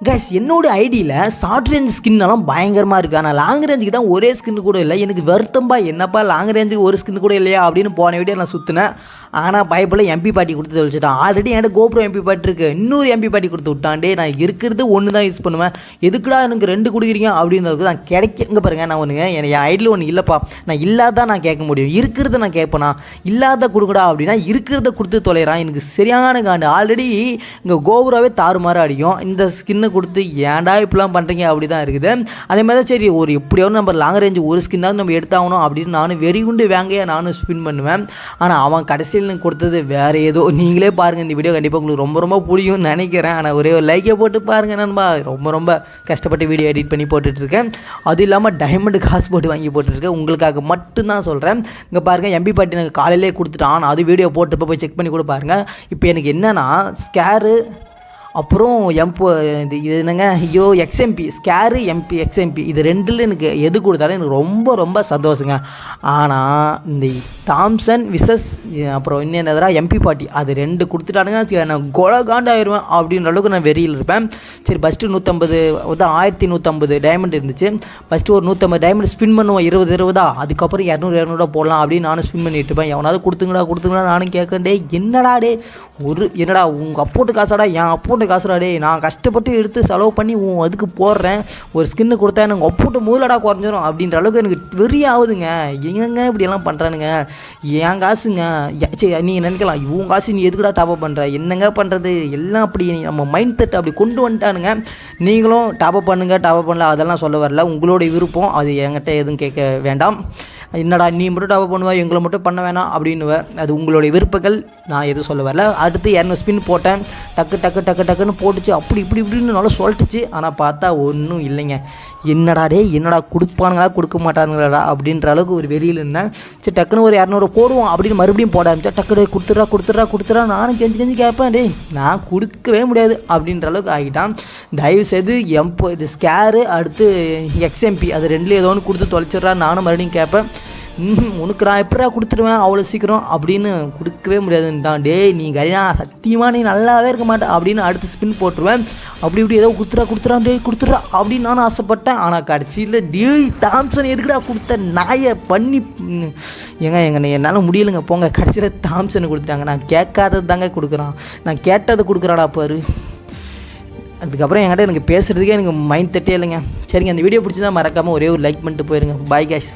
Guys என்னோட ஐடியில் short range ஸ்கின்னெல்லாம் பயங்கரமாக இருக்குது ஆனால் லாங் ரேஞ்சுக்கு தான் ஒரே ஸ்கின் கூட இல்லை. எனக்கு வருத்தம்பா என்னப்பா லாங் ரேஞ்சுக்கு ஒரு ஸ்கின் கூட இல்லையா அப்படின்னு போன வீடியோ நான் சுற்றினேன் ஆனால் பைப்பில் எம்பி பாட்டி கொடுத்து தொலைச்சிட்டான் ஆல்ரெடி என்கிட்ட கோப்ரோ எம்பி பாட்டி இருக்கு. இன்னொரு எம்பி பாட்டி கொடுத்து விட்டான்டே நான் இருக்கிறது ஒன்று தான் யூஸ் பண்ணுவேன். எதுக்குடா எனக்கு ரெண்டு கொடுக்குறீங்க? அப்படின்றது நான் கிடைக்குங்க பாருங்க நான் ஒன்றுங்க என்னை என் ஐடியில் ஒன்று இல்லைப்பா. நான் இல்லாத நான் கேட்க முடியும். இருக்கிறத நான் கேட்பேனா? இல்லாத கொடுக்குடா அப்படின்னா இருக்கிறத கொடுத்து தொலைகிறான் எனக்கு சரியான காண்டு. ஆல்ரெடி இங்கே கோபுராவே தாறுமாறு அடிக்கும். இந்த ஸ்கின்னை கொடுத்து ஏன்டா இப்படிலாம் பண்ணுறீங்க அப்படி தான் இருக்குது. அதே மாதிரி தான் சரி ஒரு எப்படியாவது நம்ம லாங் ரேஞ்சு ஒரு ஸ்கின்னாவது நம்ம எடுத்தாகணும் அப்படின்னு நானும் வெறி குண்டு வேங்கையாக நானும் ஸ்பின் பண்ணுவேன். ஆனால் அவன் கடைசி எனக்கு கொடுத்தது வேறு ஏதோ. நீங்களே பாருங்கள் இந்த வீடியோ கண்டிப்பாக உங்களுக்கு ரொம்ப ரொம்ப பிடிக்கும்னு நினைக்கிறேன். ஆனால் ஒரே ஒரு லைக்கை போட்டு பாருங்கள் நண்பா. ரொம்ப ரொம்ப கஷ்டப்பட்டு வீடியோ எடிட் பண்ணி போட்டுட்ருக்கேன். அது இல்லாமல் டைமண்டு காசு போட்டு வாங்கி போட்டுருக்கேன் உங்களுக்காக மட்டும்தான் சொல்கிறேன் இங்கே பாருங்கள் எம்பி பாட்டி எனக்கு காலையிலே கொடுத்துட்டான். அது வீடியோ போட்டுப்போ போய் செக் பண்ணி கூட பாருங்கள் இப்போ எனக்கு என்னன்னா ஸ்கேரு அப்புறம் எம்போ இது இது என்னங்க? ஐயோ எக்ஸ்எம்பி ஸ்கேரு எம்பி எக்ஸ்எம்பி இது ரெண்டில் எனக்கு எது கொடுத்தாலும் எனக்கு ரொம்ப ரொம்ப சந்தோஷங்க. ஆனால் இந்த தாம்சன் விசஸ் அப்புறம் இன்னும் என்னதுரா எம்பி பாட்டி அது ரெண்டு கொடுத்துட்டானுங்க. வச்சுக்க, நான் கொலகாண்டாயிருவேன் அப்படின்ற அளவுக்கு நான் வெறியில் இருப்பேன். சரி ஃபஸ்ட்டு நூற்றம்பது வந்து ஆயிரத்தி நூற்றம்பது டைமண்ட் இருந்துச்சு. ஃபஸ்ட்டு ஒரு நூற்றம்பது டைமண்ட் ஸ்பின் பண்ணுவோம். இருபது இருபதா? அதுக்கப்புறம் இரநூறு இரநூறுவா போடலாம் அப்படின்னு நானும் ஸ்பின் பண்ணிட்டு இருப்பேன். எவனாவது கொடுத்துங்களா கொடுத்துங்களா நானும் கேட்கண்டே என்னடா டே ஒரு என்னடா உங்கள் அப்போட்டு காசாடா? என் அப்போட்டு காசுடா டே நான் கஷ்டப்பட்டு எடுத்து செலவு பண்ணி உன் அதுக்கு போடுறேன். ஒரு ஸ்கின்னு கொடுத்தா எனக்கு அப்போட்டு முதலடா குறைஞ்சிரும் அப்படின்ற அளவுக்கு எனக்கு வெறி ஆகுதுங்க. எங்கங்க இப்படியெல்லாம் பண்ணுறானுங்க என் காசுங்க. சரி நீங்கள் நினைக்கலாம் இவன் காசு நீ எதுக்குடா டாப்அப் பண்ணுற என்னங்க பண்ணுறது எல்லாம் அப்படி நம்ம மைண்ட் செட் அப்படி கொண்டு வந்துட்டானுங்க. நீங்களும் டாப்அப் பண்ணுங்க டாப்அப் பண்ணல அதெல்லாம் சொல்ல வரல. உங்களோட விருப்பம் அது என்கிட்ட எதுவும் கேட்க வேண்டாம். என்னடா நீ மட்டும் டாப்அப் பண்ணுவா எங்களை மட்டும் பண்ண வேணாம் அப்படின்னுவ. அது உங்களுடைய விருப்பங்கள். நான் எதுவும் சொல்ல வரல. அடுத்து இரநூறு ஸ்பின் போட்டேன். டக்கு டக்கு டக்கு டக்குன்னு போட்டுச்சு. அப்படி இப்படி இப்படின்னு நல்லா சொல்லிட்டுச்சு ஆனால் பார்த்தா ஒன்றும் இல்லைங்க. என்னடா டே என்னடா கொடுப்பானுங்களா கொடுக்க மாட்டானுங்களாடா அப்படின்ற அளவுக்கு ஒரு வெறியில் இருந்தேன். சரி டக்குன்னு ஒரு இரநூறு போடுவோம் அப்படின்னு மறுபடியும் போட ஆரம்பிச்சா டக்கு டே கொடுத்துட்றா கொடுத்துட்றா கொடுத்துட்றா. நானும் கெஞ்சி கெஞ்சி கேட்பேன். டே நான் கொடுக்கவே முடியாது அப்படின்ற அளவுக்கு ஆகிட்டான். தயவு செய்து எம்போ இது ஸ்கேரு அடுத்து எக்ஸ்எம்பி அது ரெண்டுலேயும் ஏதோ ஒன்று கொடுத்து தொலைச்சிட்றா. நானும் மறுபடியும் கேட்பேன். உனக்கு நான் எப்படா கொடுத்துருவேன் அவ்வளோ சீக்கிரம் அப்படின்னு கொடுக்கவே முடியாதுன்ட்டான் டேய் நீ கரினா சத்தியமாக நீ நல்லாவே இருக்க மாட்டேன் அப்படின்னு அடுத்து ஸ்பின் போட்டுருவேன். அப்படி இப்படி ஏதோ கொடுத்துறா கொடுத்துறா டேய் கொடுத்துட்றா அப்படின்னு நானும் ஆசைப்பட்டேன். ஆனால் கடைசியில் டேய் தாம்சன் எதுக்குடா கொடுத்த நாயை பண்ணி ஏங்க எங்க என்னால் முடியலைங்க போங்க. கடைசியில் தாம்சன் கொடுத்துட்டாங்க. நான் கேட்காதது தாங்க கொடுக்குறான். நான் கேட்டதை கொடுக்குறாடா பாரு. அதுக்கப்புறம் என்கிட்ட எனக்கு பேசுகிறதுக்கே எனக்கு மைண்ட் தட்டே இல்லைங்க. சரிங்க அந்த வீடியோ பிடிச்சி தான் மறக்காமல் ஒரே ஒரு லைக் பண்ணிட்டு போயிருங்க. பாய் கேஷ்